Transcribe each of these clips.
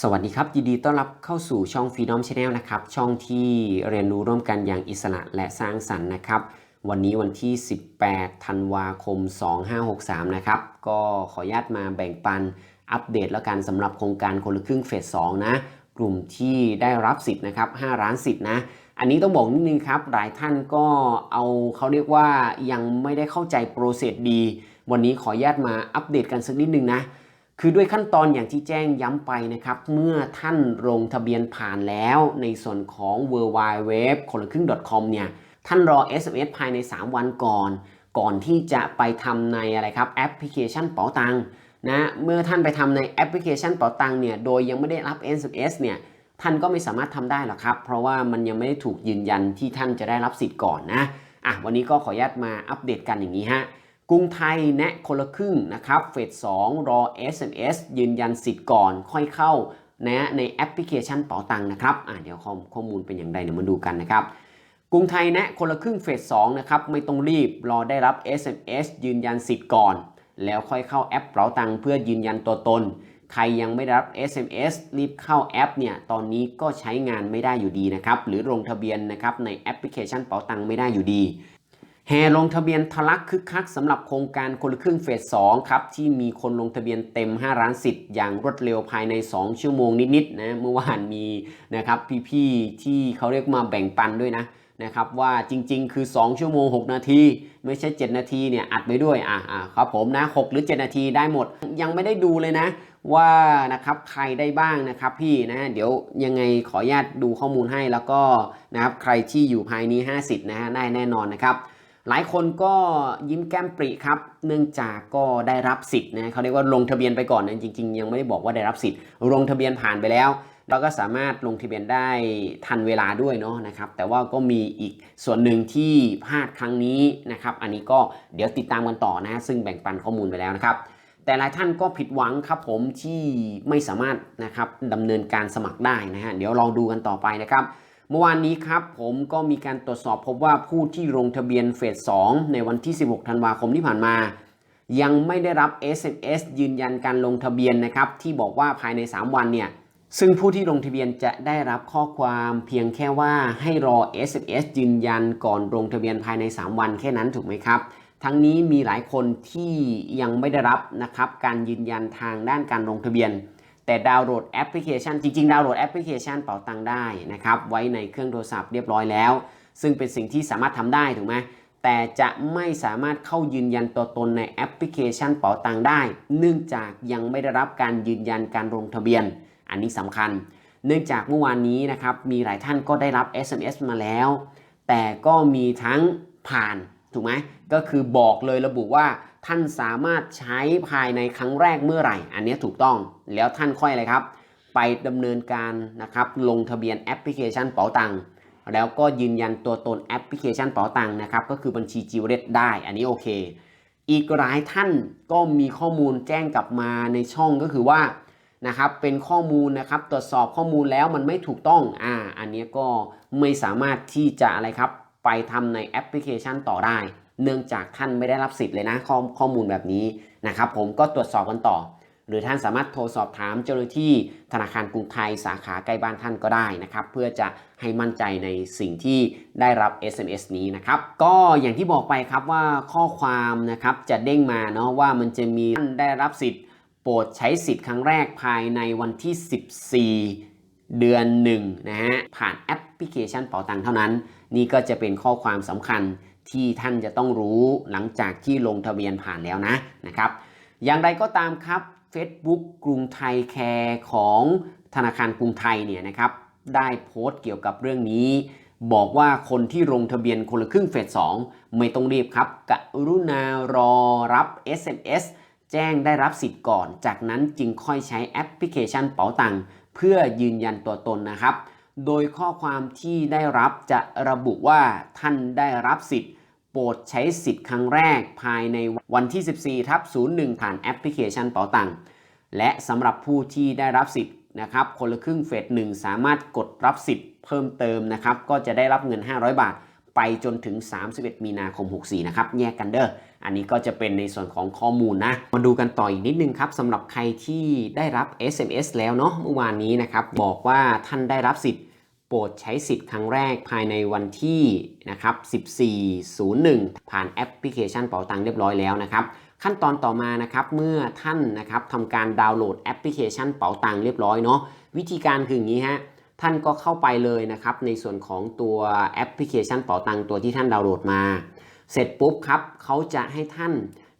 สวัสดีครับยินดีต้อนรับเข้าสู่ช่อง Freedom Channel นะครับ ช่องที่เรียนรู้ร่วมกันอย่างอิสระและสร้างสรรค์นะครับ วันนี้วันที่ 18 ธันวาคม 2563 นะครับ ก็ขออนุญาตมาแบ่งปันอัปเดตแล้วกันสำหรับโครงการคนละครึ่งเฟส 2 นะ กลุ่มที่ได้รับสิทธิ์นะครับ 5 ล้านสิทธิ์นะ อันนี้ต้องบอกนิดนึงครับ หลายท่านก็เอาเขาเรียกว่ายังไม่ได้เข้าใจโปรเซสดี วันนี้ขออนุญาตมาอัปเดตกันสักนิดนึงนะ คือด้วยขั้นตอนอย่างที่แจ้งย้ำไปนะครับ เมื่อท่านลงทะเบียนผ่านแล้วในส่วนของ w w w คนละครึ่ง .com เนี่ยท่านรอ SMS ภายใน 3 วันก่อน ก่อนที่จะไปทำในอะไรครับแอปพลิเคชันเป๋าตังนะเมื่อท่านไปทำในแอปพลิเคชันเป๋าตังเนี่ยโดยยังไม่ได้รับ SMS เนี่ยท่านก็ไม่สามารถทำได้หรอกครับ เพราะว่ามันยังไม่ได้ถูกยืนยันที่ท่านจะได้รับสิทธิ์ก่อนนะอะวันนี้ก็ขออนุญาตมาอัปเดตกันอย่างนี้ฮะ กรุงไทยแนะคนละครึ่งนะครับ เฟส2รอ SMS ยืนยันสิทธิ์ก่อนค่อยเข้านะในแอปพลิเคชันเป๋าตังค์นะครับอ่าเดี๋ยวข้อข้อมูลเป็นอย่างไรเดี๋ยวมาดูกันนะครับกรุงไทยแนะคนละครึ่งเฟส2นะครับไม่ต้องรีบรอได้รับ SMS ยืนยันสิทธิ์ก่อน แล้วค่อยเข้าแอปเป๋าตังค์เพื่อยืนยันตัวตน ใครยังไม่ได้รับ SMS รีบเข้าแอปเนี่ยตอนนี้ก็ใช้งานไม่ได้อยู่ดีนะครับหรือลงทะเบียนนะครับในแอปพลิเคชันเป๋าตังค์ไม่ได้อยู่ดี แห่ลงทะเบียนทะลักคึกคักสำหรับโครงการคนละครึ่งเฟส2ครับ ที่มีคนลงทะเบียนเต็ม5ล้านสิทธิ์อย่างรวดเร็วภายใน 2 ชั่วโมงนิดๆนะเมื่อวานมีนะครับพี่ๆที่เขาเรียกมาแบ่งปันด้วยนะนะครับว่าจริงๆ คือ 2 ชั่วโมง 6 นาที ไม่ใช่ 7 นาทีเนี่ยอัดไปด้วยอะอะครับผมนะ 6 หรือ 7 นาทีได้หมด ยังไม่ได้ดูเลยนะ ว่านะครับใครได้บ้างนะครับพี่นะเดี๋ยวยังไงขออนุญาตดูข้อมูลให้แล้วก็นะครับใครที่อยู่ภายใน50นะฮะได้แน่นอนนะครับ หลายคนก็ยิ้มแก้มปริครับ เนื่องจากก็ได้รับสิทธิ์นะเขาเรียกว่าลงทะเบียนไปก่อนนะจริง ๆ ยังไม่ได้บอกว่าได้รับสิทธิ์ลงทะเบียนผ่านไปแล้วเราก็สามารถลงทะเบียนได้ทันเวลาด้วยเนาะนะครับ แต่ว่าก็มีอีกส่วนหนึ่งที่พลาดครั้งนี้นะครับ อันนี้ก็เดี๋ยวติดตามกันต่อนะ ซึ่งแบ่งปันข้อมูลไปแล้วนะครับ แต่หลายท่านก็ผิดหวังครับผมที่ไม่สามารถนะครับดำเนินการสมัครได้นะฮะเดี๋ยวลองดูกันต่อไปนะครับ เมื่อวานนี้ครับผมก็มีการตรวจสอบพบว่าผู้ที่ลงทะเบียนเฟส 2 ในวันที่ 16 ธันวาคมที่ผ่านมา ยังไม่ได้รับ SMS ยืนยันการลงทะเบียนนะครับ ที่บอกว่าภายใน 3 วันเนี่ย ซึ่งผู้ที่ลงทะเบียนจะได้รับข้อความเพียงแค่ว่าให้รอ SMS ยืนยันก่อนลงทะเบียนภายใน 3 วันแค่นั้นถูกไหมครับ ทั้งนี้มีหลายคนที่ยังไม่ได้รับนะครับการยืนยันทางด้านการลงทะเบียน แต่ดาวน์โหลดแอปพลิเคชัน จริงๆ ดาวน์โหลดแอปพลิเคชันเป๋าตังได้นะครับไว้ในเครื่องโทรศัพท์เรียบร้อยแล้ว ซึ่งเป็นสิ่งที่สามารถทำได้ถูกไหมแต่จะไม่สามารถเข้ายืนยันตัวตนในแอปพลิเคชันเป๋าตังได้ เนื่องจากยังไม่ได้รับการยืนยันการลงทะเบียน อันนี้สำคัญ เนื่องจากเมื่อวานนี้นะครับมีหลายท่านก็ได้รับ SMS มาแล้ว แต่ก็มีทั้งผ่านถูกไหมก็คือบอกเลยระบุว่า ท่านสามารถใช้ภายในครั้งแรกเมื่อไหร่ อันนี้ถูกต้องแล้วท่านค่อยอะไรครับ ไปดำเนินการนะครับลงทะเบียนแอปพลิเคชันเป๋าตังค์แล้วก็ยืนยันตัวตนแอปพลิเคชันเป๋าตังค์นะครับก็คือบัญชีจิวเรตได้ อันนี้โอเค อีกหลายท่านก็มีข้อมูลแจ้งกลับมาในช่องก็คือว่านะครับเป็นข้อมูลนะครับตรวจสอบข้อมูลแล้วมันไม่ถูกต้องอ่าอันนี้ก็ไม่สามารถที่จะอะไรครับไปทำในแอปพลิเคชันต่อได้ เนื่องจากท่านไม่ได้รับสิทธิ์เลยนะข้อข้อมูลแบบนี้นะครับผมก็ตรวจสอบกันต่อ หรือท่านสามารถโทรสอบถามเจ้าหน้าที่ธนาคารกรุงไทยสาขาใกล้บ้านท่านก็ได้นะครับเพื่อจะให้มั่นใจในสิ่งที่ได้รับ SMS นี้นะครับก็อย่างที่บอกไปครับว่าข้อความนะครับจะเด้งมาเนาะว่ามันจะมีท่านได้รับสิทธิ์ โปรดใช้สิทธิ์ครั้งแรกภายในวันที่ 14เดือน1นะฮะผ่านแอปพลิเคชันเป๋าตังเท่านั้น นี่ก็จะเป็นข้อความสำคัญ ที่ท่านจะต้องรู้หลังจากที่ลงทะเบียนผ่านแล้วนะนะครับ อย่างไรก็ตามครับ Facebook กรุงไทยแคร์ของธนาคารกรุงไทยเนี่ยนะครับได้โพสต์เกี่ยวกับเรื่องนี้ บอกว่าคนที่ลงทะเบียนคนละครึ่งเฟส2ไม่ต้องรีบครับกรุณารอรับ SMS แจ้งได้รับสิทธิ์ก่อน จากนั้นจึงค่อยใช้แอปพลิเคชันเป๋าตังค์เพื่อยืนยันตัวตนนะครับ โดยข้อความที่ได้รับจะระบุว่าท่านได้รับสิทธิ์ โปรดใช้สิทธิ์ครั้งแรกภายในวันที่ 14ทับ01 ผ่านแอปพลิเคชันเป๋าตังค์และสำหรับผู้ที่ได้รับสิทธิ์นะครับคนละครึ่งเฟสหนึ่งสามารถกดรับสิทธิ์เพิ่มเติมนะครับก็จะได้รับเงิน 500 บาท ไปจนถึง 31 มีนาคม 64 นะครับ แยกกันเด้อ อันนี้ก็จะเป็นในส่วนของข้อมูลนะ มาดูกันต่ออีกนิดนึงครับสำหรับใครที่ได้รับ SMS แล้วเนาะเมื่อวานนี้นะครับ บอกว่าท่านได้รับสิทธิ์โปรดใช้สิทธิ์ครั้งแรกภายในวันที่นะครับ 1401 ผ่านแอปพลิเคชันเป๋าตังค์เรียบร้อยแล้วนะครับ ขั้นตอนต่อมานะครับเมื่อท่านนะครับทำการดาวน์โหลดแอปพลิเคชันเป๋าตังค์เรียบร้อยเนาะวิธีการคืออย่างนี้ฮะ ท่านก็เข้าไปเลยนะครับในส่วนของตัวแอปพลิเคชันเป๋าตังตัวที่ท่านดาวน์โหลดมา เสร็จปุ๊บครับเขาจะให้ท่าน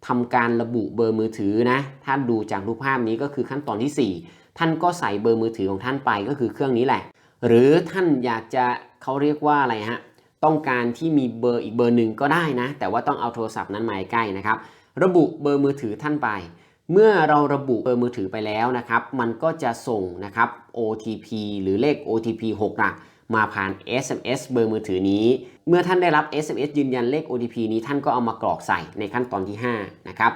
ทำการระบุเบอร์มือถือนะถ้านดูจากรูปภาพนี้ก็คือขั้นตอนที่ 4 ท่านก็ใส่เบอร์มือถือของท่านไปก็คือเครื่องนี้แหละ หรือท่านอยากจะเขาเรียกว่าอะไรฮะต้องการที่มีเบอร์อีกเบอร์หนึ่งก็ได้นะ แต่ว่าต้องเอาโทรศัพท์นั้นมาใกล้นะครับ ระบุเบอร์มือถือท่านไป เมื่อเราระบุเบอร์มือถือไปแล้วนะครับ มันก็จะส่งนะครับ OTP หรือเลข OTP 6หลักมาผ่าน SMS เบอร์มือถือนี้ เมื่อท่านได้รับ SMS ยืนยันเลข OTP นี้ท่านก็เอามากรอกใส่ในขั้นตอนที่ 5 นะครับ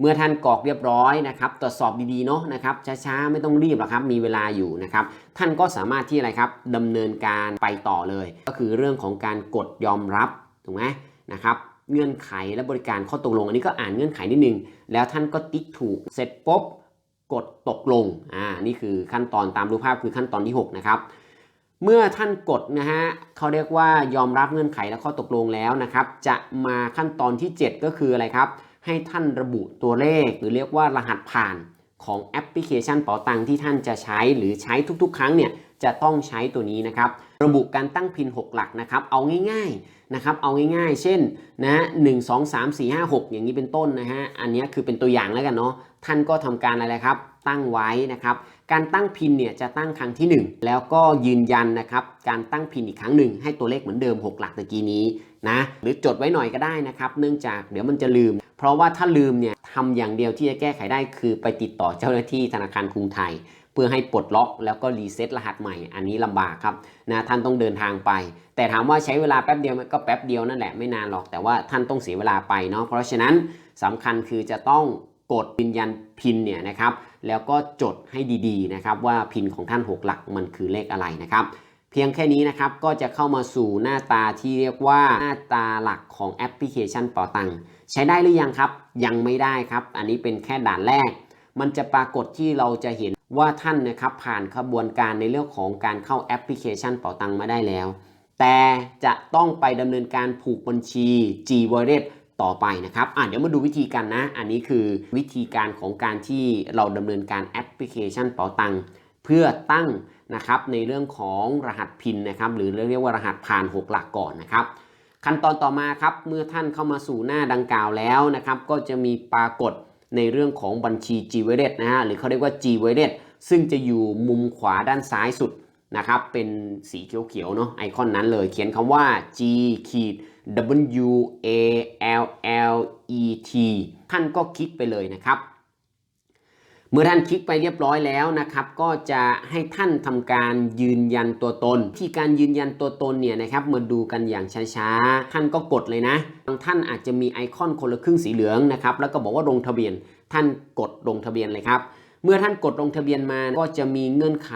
เมื่อท่านกรอกเรียบร้อยนะครับ ตรวจสอบดีๆเนาะนะครับ ช้าๆ ไม่ต้องรีบหรอกครับ มีเวลาอยู่นะครับ ท่านก็สามารถที่อะไรครับดำเนินการไปต่อเลย ก็คือเรื่องของการกดยอมรับ ถูกไหมนะครับ เงื่อนไขและบริการข้อตกลง อันนี้ก็อ่านเงื่อนไขนิดนึง แล้วท่านก็ติ๊กถูกเสร็จปุ๊บกดตกลงอ่านี่คือขั้นตอนตามรูปภาพคือขั้นตอนที่ 6 นะครับ เมื่อท่านกดนะฮะเขาเรียกว่ายอมรับเงื่อนไขและข้อตกลงแล้วนะครับ จะมาขั้นตอนที่ 7 ก็คืออะไรครับ ให้ท่านระบุตัวเลข หรือเรียกว่ารหัสผ่านของแอปพลิเคชันเป๋าตังที่ท่านจะใช้หรือใช้ทุกๆ ครั้งเนี่ยจะต้องใช้ตัวนี้นะครับ ระบุการตั้งพิน 6 หลักนะครับ เอาง่ายๆนะครับ เอาง่ายๆ เช่นนะหนึ่งสองสามสี่ห้าหกอย่างนี้เป็นต้นนะฮะ อันนี้คือเป็นตัวอย่างแล้วกันเนาะ ท่านก็ทำการอะไรครับ ตั้งไว้นะครับ การตั้งพินเนี่ยจะตั้งครั้งที่ 1 แล้วก็ยืนยันนะครับ การตั้งพินอีกครั้งหนึ่งให้ตัวเลขเหมือนเดิม 6 หลักตะกี้นี้นะ หรือจดไว้หน่อยก็ได้นะครับ เนื่องจากเดี๋ยวมันจะลืม เพราะว่าถ้าลืมเนี่ยทำอย่างเดียวที่จะแก้ไขได้คือไปติดต่อเจ้าหน้าที่ธนาคารกรุงไทย พื่อให้ปลดล็อกแล้วก็รีเซ็ตรหัสใหม่ อันนี้ลำบากครับนะท่านต้องเดินทางไป แต่ถามว่าใช้เวลาแป๊บเดียวก็แป๊บเดียวนั่นแหละไม่นานหรอกแต่ว่าท่านต้องเสียเวลาไปเนาะเพราะฉะนั้นสำคัญคือจะต้องกดยืนยันพินเนี่ยนะครับแล้วก็จดให้ดีๆนะครับว่าพินของท่าน 6 หลักมันคือเลขอะไรนะครับเพียงแค่นี้นะครับก็จะเข้ามาสู่หน้าตาที่เรียกว่าหน้าตาหลักของแอปพลิเคชันเป๋าตังใช้ได้หรือยังครับ ยังไม่ได้ครับ อันนี้เป็นแค่ด่านแรก มันจะปรากฏที่เราจะเห็น ว่าท่านนะครับผ่านขบวนการในเรื่องของการเข้าแอปพลิเคชันเป๋าตังมาได้แล้ว แต่จะต้องไปดำเนินการผูกบัญชี G Wallet ต่อไปนะครับอะเดี๋ยวมาดูวิธีกันนะ อันนี้คือวิธีการของการที่เราดำเนินการแอปพลิเคชันเป๋าตังเพื่อตั้งนะครับในเรื่องของรหัสพินนะครับหรือเรียกว่ารหัสผ่าน 6 หลักก่อนนะครับ ขั้นตอนต่อมาครับเมื่อท่านเข้ามาสู่หน้าดังกล่าวแล้วนะครับ ก็จะมีปรากฏ ในเรื่องของบัญชี G Wallet นะฮะหรือเขาเรียกว่า G Wallet ซึ่งจะอยู่มุมขวาด้านซ้ายสุดนะครับเป็นสีเขียวๆเนาะไอคอนนั้นเลยเขียนคำว่า G ขีด W A L L E T ท่านก็คลิกไปเลยนะครับ มื่อท่านคลิกไปเรียบร้อยแล้วนะครับก็จะให้ท่านทำการยืนยันตัวตน ที่การยืนยันตัวตนเนี่ยนะครับมาดูกันอย่างช้าๆ ท่านก็กดเลยนะบางท่านอาจจะมีไอคอนคนละครึ่งสีเหลืองนะครับแล้วก็บอกว่าลงทะเบียน ท่านกดลงทะเบียนเลยครับเมื่อท่านกดลงทะเบียนมาก็จะมีเงื่อนไข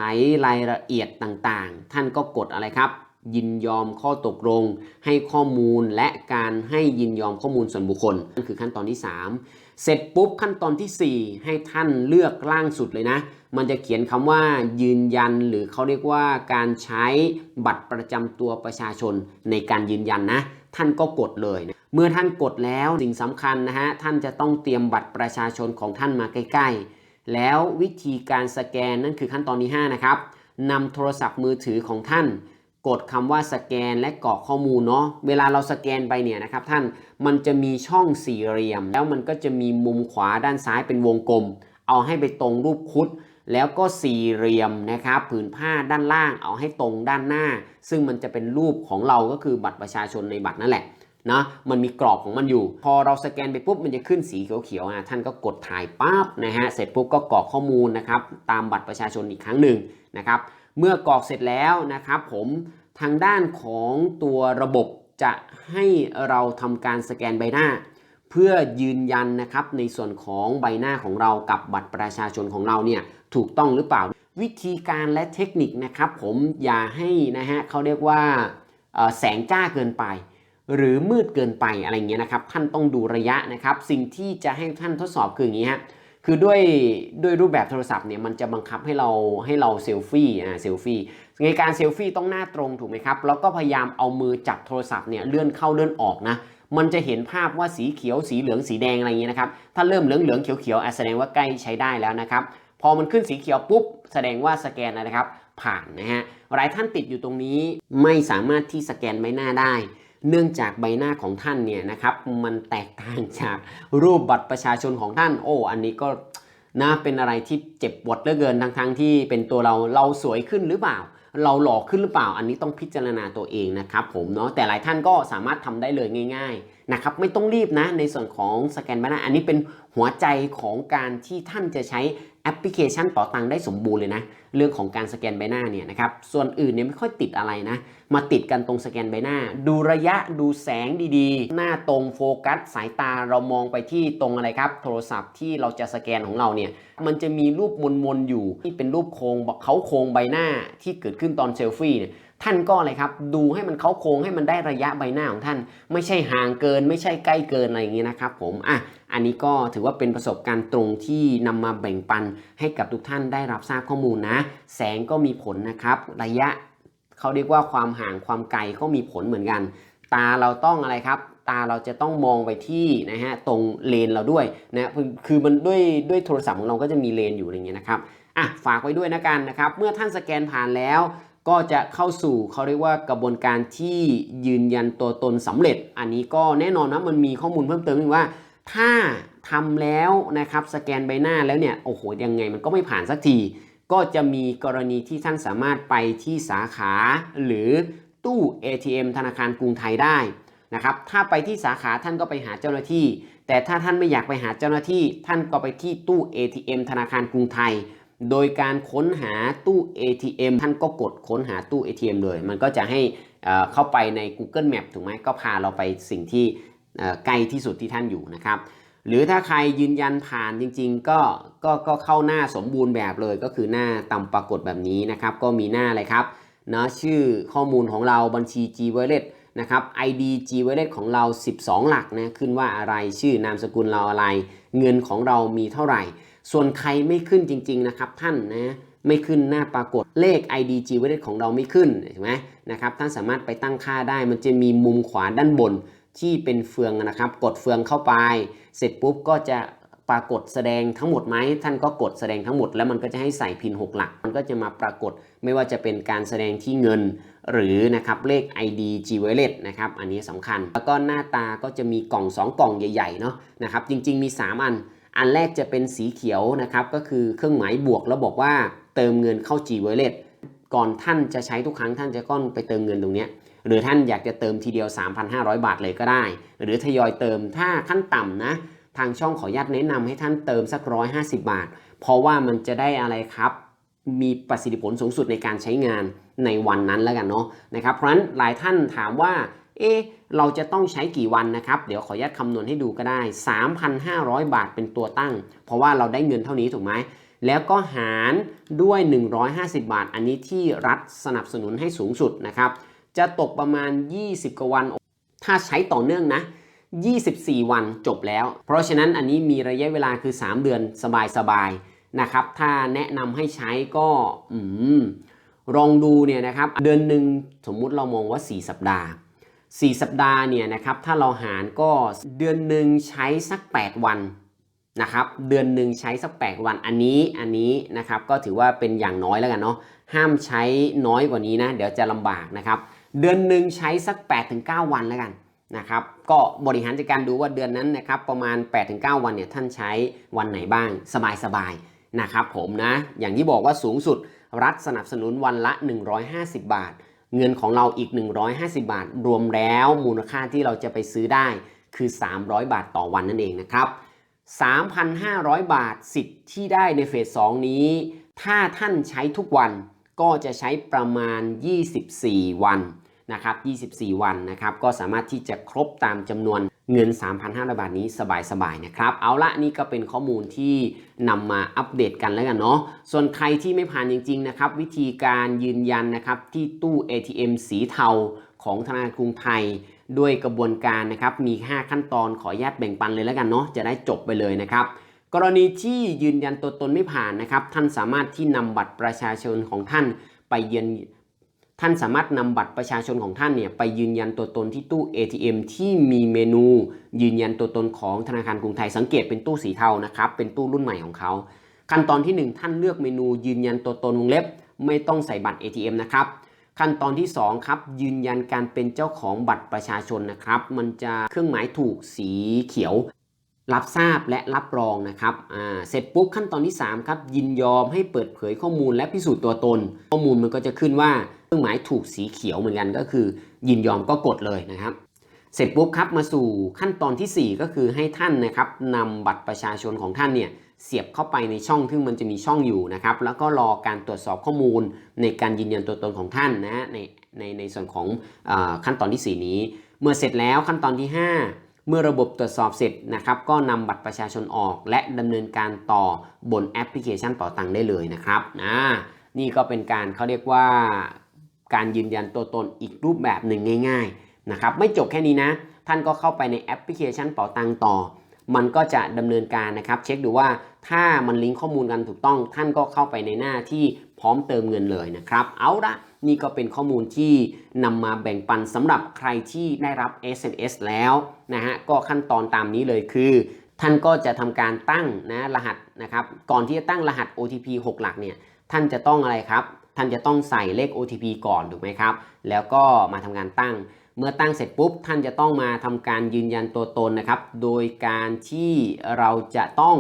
รายละเอียดต่างๆ ท่านก็กดอะไรครับ ยินยอมข้อตกลง ให้ข้อมูลและการให้ยินยอมข้อมูลส่วนบุคคลนั่นคือขั้นตอนที่ 3 เสร็จปุ๊บขั้นตอนที่ 4 ให้ท่านเลือกล่างสุดเลยนะ มันจะเขียนคำว่ายืนยันหรือเขาเรียกว่าการใช้บัตรประจำตัวประชาชนในการยืนยันนะ ท่านก็กดเลยนะเมื่อท่านกดแล้วสิ่งสำคัญนะฮะท่านจะต้องเตรียมบัตรประชาชนของท่านมาใกล้ ๆ แล้ววิธีการสแกนนั่นคือขั้นตอนที่ 5 นะครับนำโทรศัพท์มือถือของท่าน กดคำว่าสแกนและกรอกข้อมูลเนาะเวลาเราสแกนไปเนี่ยนะครับท่านมันจะมีช่องสี่เหลี่ยม แล้วมันก็จะมีมุมขวาด้านซ้ายเป็นวงกลม เอาให้ไปตรงรูปคุด แล้วก็สี่เหลี่ยมนะครับผืนผ้าด้านล่างเอาให้ตรงด้านหน้า ซึ่งมันจะเป็นรูปของเราก็คือบัตรประชาชนในบัตรนั่นแหละนะมันมีกรอบของมันอยู่ พอเราสแกนไปปุ๊บมันจะขึ้นสีเขียวๆอะท่านก็กดถ่ายปั๊บนะฮะเสร็จปุ๊บก็กรอกข้อมูลนะครับตามบัตรประชาชนอีกครั้งหนึ่งนะครับ เมื่อกรอกเสร็จแล้วนะครับผมทางด้านของตัวระบบจะให้เราทำการสแกนใบหน้า เพื่อยืนยันนะครับในส่วนของใบหน้าของเรากับบัตรประชาชนของเราเนี่ยถูกต้องหรือเปล่า วิธีการและเทคนิคนะครับผมอย่าให้นะฮะเขาเรียกว่าแสงจ้าเกินไป หรือมืดเกินไปอะไรเงี้ยนะครับ ท่านต้องดูระยะนะครับ สิ่งที่จะให้ท่านทดสอบคืออย่างนี้ฮะ คือด้วยด้วยรูปแบบโทรศัพท์เนี่ยมันจะบังคับให้เราให้เราเซลฟี่อ่าเซลฟี่ในการเซลฟี่ต้องหน้าตรงถูกไหมครับ แล้วก็พยายามเอามือจับโทรศัพท์เนี่ยเลื่อนเข้าเลื่อนออกนะมันจะเห็นภาพว่าสีเขียวสีเหลืองสีแดงอะไรอย่างเงี้ยนะครับ ถ้าเริ่มเหลืองเหลืองเขียวเขียวอะแสดงว่าใกล้ใช้ได้แล้วนะครับ พอมันขึ้นสีเขียวปุ๊บ แสดงว่าสแกนนะครับ ผ่านนะฮะหลายท่านติดอยู่ตรงนี้ไม่สามารถที่สแกนใบหน้าได้ เนื่องจากใบหน้าของท่านเนี่ยนะครับมันแตกต่างจากรูปบัตรประชาชนของท่านโอ้อันนี้ก็นะเป็นอะไรที่เจ็บปวดเหลือเกินทั้งทั้งที่เป็นตัวเราเราสวยขึ้นหรือเปล่า เราหล่อขึ้นหรือเปล่า อันนี้ต้องพิจารณาตัวเองนะครับผมเนาะแต่หลายท่านก็สามารถทำได้เลยง่าย ๆนะครับ ไม่ต้องรีบนะในส่วนของสแกนใบหน้าอันนี้เป็นหัวใจของการที่ท่านจะใช้ แอปพลิเคชันเป๋าตังได้สมบูรณ์เลยนะ เรื่องของการสแกนใบหน้าเนี่ยนะครับ ส่วนอื่นเนี่ยไม่ค่อยติดอะไรนะ มาติดกันตรงสแกนใบหน้า ดูระยะดูแสงดีๆ หน้าตรงโฟกัส สายตาเรามองไปที่ตรงอะไรครับ โทรศัพท์ที่เราจะสแกนของเราเนี่ยมันจะมีรูปมนๆอยู่ที่เป็นรูปโครงเขาโครงใบหน้าที่เกิดขึ้นตอนเซลฟี่เนี่ย ท่านก็อะไรครับดูให้มันเขาโครงให้มันได้ระยะใบหน้าของท่าน ไม่ใช่ห่างเกิน ไม่ใช่ใกล้เกินอะไรอย่างนี้ยนะครับผมอะอันนี้ก็ถือว่าเป็นประสบการณ์ตรงที่นำมาแบ่งปันให้กับทุกท่านได้รับทราบข้อมูลนะ แสงก็มีผลนะครับ ระยะเขาเรียกว่าความห่างความไกลก็มีผลเหมือนกัน ตาเราต้องอะไรครับตาเราจะต้องมองไปที่นะฮะตรงเลนเราด้วยนะคือคือมันด้วยด้วยโทรศัพท์ของเราก็จะมีเลนอยู่อย่างเงี้ยนะครับอะฝากไว้ด้วยนะกันนะครับ เมื่อท่านสแกนผ่านแล้ว ก็จะเข้าสู่เขาเรียกว่ากระบวนการที่ยืนยันตัวตนสำเร็จ อันนี้ก็แน่นอนนะมันมีข้อมูลเพิ่มเติมว่า ถ้าทำแล้วนะครับสแกนใบหน้าแล้วเนี่ยโอ้โหยังไงมันก็ไม่ผ่านสักที ก็จะมีกรณีที่ท่านสามารถไปที่สาขาหรือตู้ ATM ธนาคารกรุงไทยได้นะครับถ้าไปที่สาขาท่านก็ไปหาเจ้าหน้าที่ แต่ถ้าท่านไม่อยากไปหาเจ้าหน้าที่ ท่านก็ไปที่ตู้ ATM ธนาคารกรุงไทย โดยการค้นหาตู้ ATM ท่านก็กดค้นหาตู้ ATM เลย มันก็จะให้เข้าไปใน Google Map ถูกไหมก็พาเราไปสิ่งที่ใกล้ที่สุดที่ท่านอยู่นะครับ หรือถ้าใครยืนยันผ่านจริง ๆ ก็ก็ก็เข้าหน้าสมบูรณ์แบบเลย ก็คือหน้าตามปรากฏแบบนี้นะครับ ก็มีหน้าอะไรครับเนาะชื่อข้อมูลของเราบัญชี G Wallet นะครับ ID G Wallet ของเรา 12 หลักนะขึ้นว่าอะไรชื่อนามสกุลเราอะไร เงินของเรามีเท่าไหร่ ส่วนใครไม่ขึ้นจริง ๆ นะครับ ท่านนะไม่ขึ้นหน้าปรากฏเลข ID G Wallet ของเราไม่ขึ้นเห็นไหมนะครับท่านสามารถไปตั้งค่าได้มันจะมีมุมขวาด้านบนที่เป็นเฟืองนะครับ กดเฟืองเข้าไป เสร็จปุ๊บก็จะปรากฏแสดงทั้งหมดไหมท่านก็กดแสดงทั้งหมดแล้วมันก็จะให้ใส่พิน 6 หลัก มันก็จะมาปรากฏไม่ว่าจะเป็นการแสดงที่เงิน หรือนะครับเลข ID G Wallet นะครับอันนี้สำคัญ แล้วก็หน้าตาก็จะมีกล่อง 2 กล่องใหญ่ๆเนาะนะครับจริง ๆ มี 3 อัน อันแรกจะเป็นสีเขียวนะครับ ก็คือเครื่องหมายบวกแล้วบอกว่าเติมเงินเข้า G Wallet ก่อนท่านจะใช้ทุกครั้งท่านจะก้อนไปเติมเงินตรงนี้หรือท่านอยากจะเติมทีเดียว 3,500 บาทเลยก็ได้ หรือทยอยเติมถ้าขั้นต่ำนะ ทางช่องขออนุญาตแนะนำให้ท่านเติมสัก 150 บาท เพราะว่ามันจะได้อะไรครับ มีประสิทธิผลสูงสุดในการใช้งานในวันนั้นแล้วกันเนาะนะครับเพราะฉะนั้นหลายท่านถามว่า เอ๊เราจะต้องใช้กี่วันนะครับ เดี๋ยวขออนุญาตคำนวณให้ดูก็ได้ 3,500 บาทเป็นตัวตั้ง เพราะว่าเราได้เงินเท่านี้ถูกไหมแล้วก็หารด้วย 150 บาท อันนี้ที่รัฐสนับสนุนให้สูงสุดนะครับ จะตกประมาณ 20 กว่าวัน ถ้าใช้ต่อเนื่องนะ 24 วันจบแล้ว เพราะฉะนั้นอันนี้มีระยะเวลาคือ 3 เดือนสบายๆนะครับ ถ้าแนะนำให้ใช้ก็อืลองดูเนี่ยนะครับ เดือนหนึ่งสมมุติเรามองว่า 4 สัปดาห์ 4 สัปดาห์เนี่ยนะครับถ้าเราหารก็เดือนหนึ่งใช้สัก 8 วันนะครับเดือนหนึ่งใช้สักแปดวันอันนี้อันนี้นะครับก็ถือว่าเป็นอย่างน้อยแล้วกันเนาะห้ามใช้น้อยกว่านี้นะเดี๋ยวจะลำบากนะครับเดือนหนึ่งใช้สัก 8-9 วันแล้วกันนะครับก็บริหารจัดการดูว่าเดือนนั้นนะครับประมาณ 8-9 วันเนี่ยท่านใช้วันไหนบ้างสบายๆนะครับผมนะอย่างที่บอกว่าสูงสุดรัฐสนับสนุนวันละ 150 บาท เงินของเราอีก 150 บาท รวมแล้วมูลค่าที่เราจะไปซื้อได้คือ 300 บาทต่อวันนั่นเองนะครับ 3,500 บาทสิทธิ์ที่ได้ในเฟส 2 นี้ ถ้าท่านใช้ทุกวันก็จะใช้ประมาณ 24 วันนะครับ 24 วันนะครับ ก็สามารถที่จะครบตามจำนวน เงิน 3,500 บาทนี้สบายๆนะครับ เอาละนี่ก็เป็นข้อมูลที่นำมาอัปเดตกันแล้วกันเนาะ ส่วนใครที่ไม่ผ่านจริงๆนะครับ วิธีการยืนยันนะครับที่ตู้ ATM สีเทาของธนาคารกรุงไทยด้วยกระบวนการนะครับมี 5 ขั้นตอนขออนุญาตแบ่งปันเลยแล้วกันเนาะจะได้จบไปเลยนะครับ กรณีที่ยืนยันตัวตนไม่ผ่านนะครับ ท่านสามารถที่นำบัตรประชาชนของท่านไปยืน ท่านสามารถนำบัตรประชาชนของท่านเนี่ยไปยืนยันตัวตนที่ตู้ ATM ที่มีเมนู ยืนยันตัวตนของธนาคารกรุงไทยสังเกตเป็นตู้สีเทานะครับเป็นตู้รุ่นใหม่ของเขาขั้นตอนที่ 1 ท่านเลือกเมนูยืนยันตัวตนวงเล็บ ไม่ต้องใส่บัตร ATM นะครับขั้นตอนที่ 2 ครับ ยืนยันการเป็นเจ้าของบัตรประชาชนนะครับ มันจะเครื่องหมายถูกสีเขียว รับทราบและรับรองนะครับเสร็จปุ๊บขั้นตอนที่ 3 ครับ ยินยอมให้เปิดเผยข้อมูลและพิสูจน์ตัวตน ข้อมูลมันก็จะขึ้นว่าเครื่องหมายถูกสีเขียวเหมือนกันก็คือ ยินยอมก็กดเลยนะครับ เสร็จปุ๊บครับมาสู่ขั้นตอนทีสี่4 ก็คือให้ท่านนะครับนำบัตรประชาชนของท่านเนี่ยเสียบเข้าไปในช่องที่มันจะมีช่องอยู่นะครับ แล้วก็รอการตรวจสอบข้อมูลในการยืนยันตัวตนของท่านนะในในในส่วนของอขั้นตอนทีสี่4 นี้ เมื่อเสร็จแล้วขั้นตอนที่ 5 เมื่อระบบตรวจสอบเสร็จนะครับ ก็นำบัตรประชาชนออก และดำเนินการต่อบนแอปพลิเคชันต่อตังค์ได้เลยนะครับนะนี่ก็เป็นการเขาเรียกว่าการยืนยันตัวตนอีกรูปแบบหนึ่งง่าย ๆนะครับ ไม่จบแค่นี้นะ ท่านก็เข้าไปในแอปพลิเคชันเป๋าตังต่อ มันก็จะดำเนินการนะครับ เช็คดูว่าถ้ามันลิงก์ข้อมูลกันถูกต้อง ท่านก็เข้าไปในหน้าที่พร้อมเติมเงินเลยนะครับ เอาละนี่ก็เป็นข้อมูลที่นำมาแบ่งปันสำหรับใครที่ได้รับ SMS แล้วนะฮะก็ขั้นตอนตามนี้เลยคือ ท่านก็จะทำการตั้งนะรหัสนะครับ ก่อนที่จะตั้งรหัส OTP 6 หลักเนี่ยท่านจะต้องอะไรครับ ท่านจะต้องใส่เลข OTP ก่อนถูกไหมครับ แล้วก็มาทำการตั้ง เมื่อตั้งเสร็จปุ๊บท่านจะต้องมาทำการยืนยันตัวตนนะครับ โดยการที่เราจะต้อง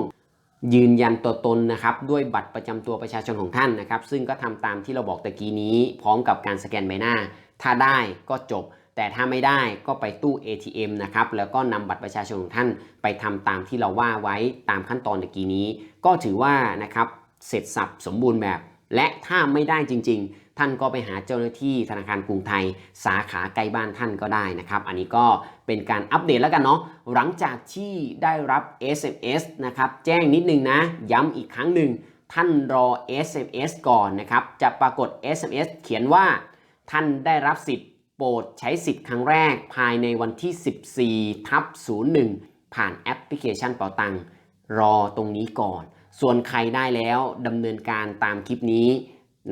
ยืนยันตัวตนนะครับ ด้วยบัตรประจำตัวประชาชนของท่านนะครับ ซึ่งก็ทำตามที่เราบอกตะกี้นี้ พร้อมกับการสแกนใบหน้า ถ้าได้ก็จบ แต่ถ้าไม่ได้ก็ไปตู้ ATM นะครับแล้วก็นำบัตรประชาชนของท่านไปทำตามที่เราว่าไว้ตามขั้นตอนตะกี้นี้ ก็ถือว่านะครับเสร็จสับสมบูรณ์แบบ และถ้าไม่ได้จริง ๆ ท่านก็ไปหาเจ้าหน้าที่ธนาคารกรุงไทย สาขาใกล้บ้านท่านก็ได้นะครับ อันนี้ก็เป็นการอัปเดตแล้วกันเนาะหลังจากที่ได้รับ SMS นะครับแจ้งนิดนึงนะ ย้ำอีกครั้งหนึ่งท่านรอ SMS ก่อนนะครับจะปรากฏ SMS เขียนว่า ท่านได้รับสิทธิ์โปรดใช้สิทธิ์ครั้งแรกภายในวันที่ 14ทับ01 ผ่านแอปพลิเคชันเป๋าตังค์รอตรงนี้ก่อน ส่วนใครได้แล้วดำเนินการตามคลิปนี้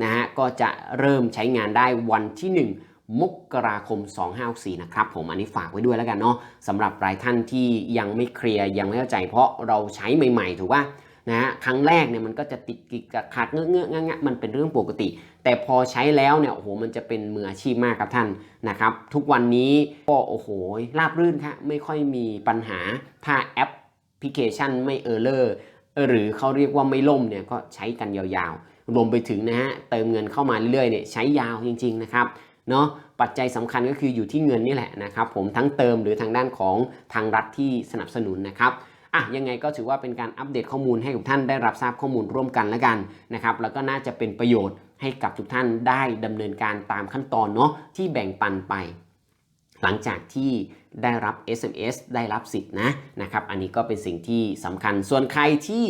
นะฮะก็จะเริ่มใช้งานได้วันที่ 1 มกราคม 2564นะครับผมอันนี้ฝากไว้ด้วยแล้วกันเนาะสำหรับรายท่านที่ยังไม่เคลียร์ยังไม่เข้าใจ เพราะเราใช้ใหม่ ๆ ถูกป่ะนะฮะครั้งแรกเนี่ยมันก็จะติดกิกกักขัดเงื้อเงอะงะงะมันเป็นเรื่องปกติ แต่พอใช้แล้วเนี่ยโอ้โหมันจะเป็นมืออาชีพมากครับท่านนะครับ ทุกวันนี้ก็โอ้โหราบรื่นครับไม่ค่อยมีปัญหาถ้าแอปพลิเคชันไม่เออร์เลอร์หรือเขาเรียกว่าไม่ล่มเนี่ยก็ใช้กันยาวๆ รวมไปถึงนะฮะเติมเงินเข้ามาเรื่อยๆเนี่ยใช้ยาวจริงๆนะครับเนาะปัจจัยสำคัญก็คืออยู่ที่เงินนี่แหละนะครับผมทั้งเติมหรือทางด้านของทางรัฐที่สนับสนุนนะครับอะยังไงก็ถือว่าเป็นการอัปเดตข้อมูลให้กับท่านได้รับทราบข้อมูลร่วมกันแล้วกันนะครับแล้วก็น่าจะเป็นประโยชน์ให้กับทุกท่านได้ดำเนินการตามขั้นตอนเนาะที่แบ่งปันไป หลังจากที่ได้รับ SMS ได้รับสิทธิ์นะนะครับอันนี้ก็เป็นสิ่งที่สำคัญส่วนใครที่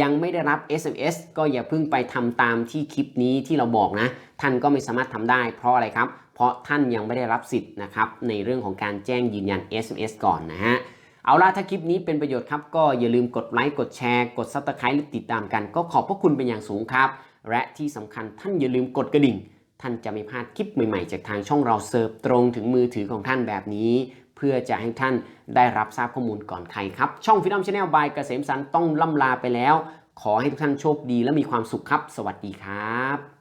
ยังไม่ได้รับ SMS ก็อย่าเพิ่งไปทำตามที่คลิปนี้ที่เราบอกนะ ท่านก็ไม่สามารถทำได้เพราะอะไรครับ เพราะท่านยังไม่ได้รับสิทธิ์นะครับในเรื่องของการแจ้งยืนยัน SMS ก่อนนะฮะเอาล่ะถ้าคลิปนี้เป็นประโยชน์ครับก็อย่าลืมกดไลค์กดแชร์กด Subscribe หรือติดตามกัน ก็ขอบพระคุณเป็นอย่างสูงครับ และที่สำคัญท่านอย่าลืมกดกระดิ่ง ท่านจะไม่พลาดคลิปใหม่ๆ จากทางช่องเราเสิร์ฟตรงถึงมือถือของท่านแบบนี้ พื่อจะให้ท่านได้รับทราบข้อมูลก่อนใครครับ ช่องฟินอมชาแนลบายเกษมสันต์ต้องล่ำลาไปแล้ว ขอให้ทุกท่านโชคดีและมีความสุขครับ สวัสดีครับ